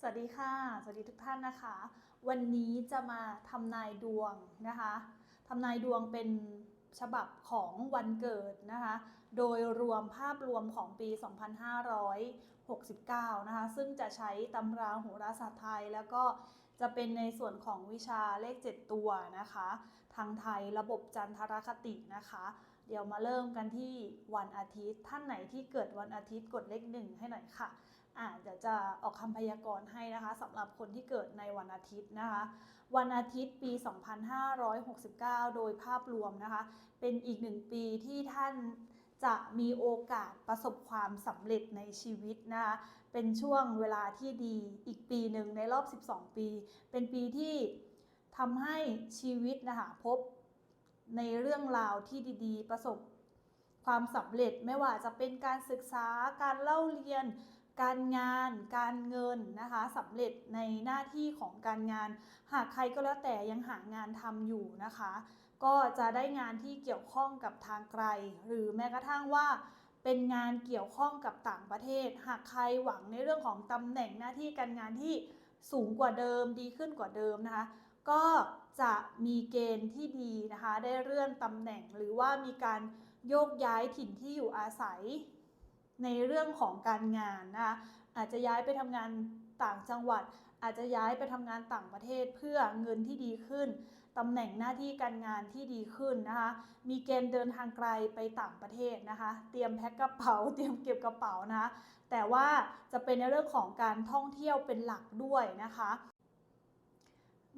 สวัสดีค่ะ สวัสดีทุกท่านนะคะ วันนี้จะมาทำนายดวงนะคะทำนายดวงเป็นฉบับของวันเกิดนะคะ โดยรวมภาพรวมของปี 2569 นะคะ ซึ่งจะใช้ตำราโหราศาสตร์ไทย แล้วก็จะเป็นในส่วนของวิชาเลข 7 ตัวนะคะ ทางไทยระบบจันทรคตินะคะ เดี๋ยวมาเริ่มกันที่วันอาทิตย์ ท่านไหนที่เกิดวันอาทิตย์กดเลขหนึ่งให้หน่อยค่ะ อ่าเดี๋ยวจะออกคำพยากรณ์ให้นะคะสำหรับคนที่เกิดในวันอาทิตย์นะคะ วันอาทิตย์ปี 2569 โดยภาพรวมนะคะ เป็นอีกหนึ่งปีที่ท่านจะมีโอกาสประสบความสำเร็จในชีวิตนะคะเป็นช่วงเวลาที่ดีอีกปีหนึ่งในรอบ 12 ปี เป็นปีที่ทำให้ชีวิตนะคะพบในเรื่องราวที่ดีๆ ประสบความสำเร็จไม่ว่าจะเป็นการศึกษาการเล่าเรียน การงาน การเงินนะคะสำเร็จในหน้าที่ของการงาน หากใครก็แล้วแต่ยังหางานทำอยู่นะคะ ก็จะได้งานที่เกี่ยวข้องกับทางไกล หรือแม้กระทั่งว่าเป็นงานเกี่ยวข้องกับต่างประเทศ หากใครหวังในเรื่องของตำแหน่งหน้าที่การงานที่สูงกว่าเดิมดีขึ้นกว่าเดิมนะคะ ก็จะมีเกณฑ์ที่ดีนะคะ ได้เลื่อนตำแหน่งหรือว่ามีการโยกย้ายถิ่นที่อยู่อาศัย ในเรื่องของการงานนะคะอาจจะย้ายไปทำงานต่างจังหวัด อาจจะย้ายไปทำงานต่างประเทศเพื่อเงินที่ดีขึ้นตำแหน่งหน้าที่การงานที่ดีขึ้นนะคะ มีเกณฑ์เดินทางไกลไปต่างประเทศนะคะ เตรียมแพ็คกระเป๋า เตรียมเก็บกระเป๋านะคะแต่ว่าจะเป็นในเรื่องของการท่องเที่ยวเป็นหลักด้วยนะคะ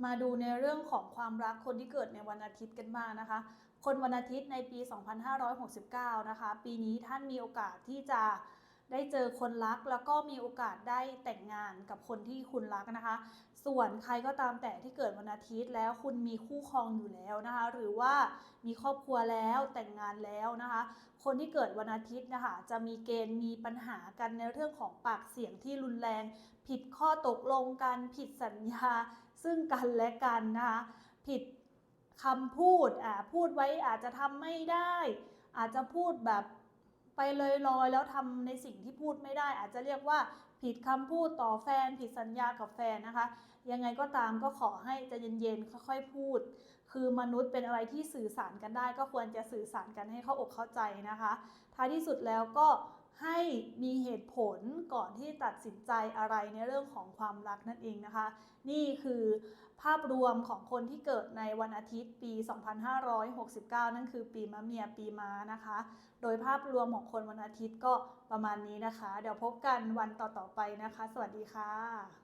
มาดูในเรื่องของความรักคนที่เกิดในวันอาทิตย์กันบ้างนะคะ คนวันอาทิตย์ในปี 2569 นะคะ ปีนี้ท่านมีโอกาสที่จะได้เจอคนรักแล้วก็มีโอกาสได้แต่งงานกับคนที่คุณรักนะคะ ส่วนใครก็ตามแต่ที่เกิดวันอาทิตย์แล้วคุณมีคู่ครองอยู่แล้วนะคะ หรือว่ามีครอบครัวแล้วแต่งงานแล้วนะคะ คนที่เกิดวันอาทิตย์นะคะจะมีเกณฑ์มีปัญหากันในเรื่องของปากเสียงที่รุนแรง ผิดข้อตกลงกันผิดสัญญา ซึ่งกันและกันนะคะ ผิด คำพูดอ่าพูดไว้อาจจะทำไม่ได้ อาจจะพูดแบบไปเลยลอยแล้วทำในสิ่งที่พูดไม่ได้ อาจจะเรียกว่าผิดคำพูดต่อแฟน ผิดสัญญากับแฟนนะคะ ยังไงก็ตามก็ขอให้ใจเย็นๆค่อยๆพูด คือมนุษย์เป็นอะไรที่สื่อสารกันได้ ก็ควรจะสื่อสารกันให้เข้าอกเข้าใจนะคะ ท้ายที่สุดแล้วก็ ให้มีเหตุผลก่อนที่ตัดสินใจอะไรในเรื่องของความรักนั่นเองนะคะ นี่คือภาพรวมของคนที่เกิดในวันอาทิตย์ปี 2569 นั่นคือปีมะเมียปีม้านะคะ โดยภาพรวมของคนวันอาทิตย์ก็ประมาณนี้นะคะ เดี๋ยวพบกันวันต่อๆไปนะคะ สวัสดีค่ะ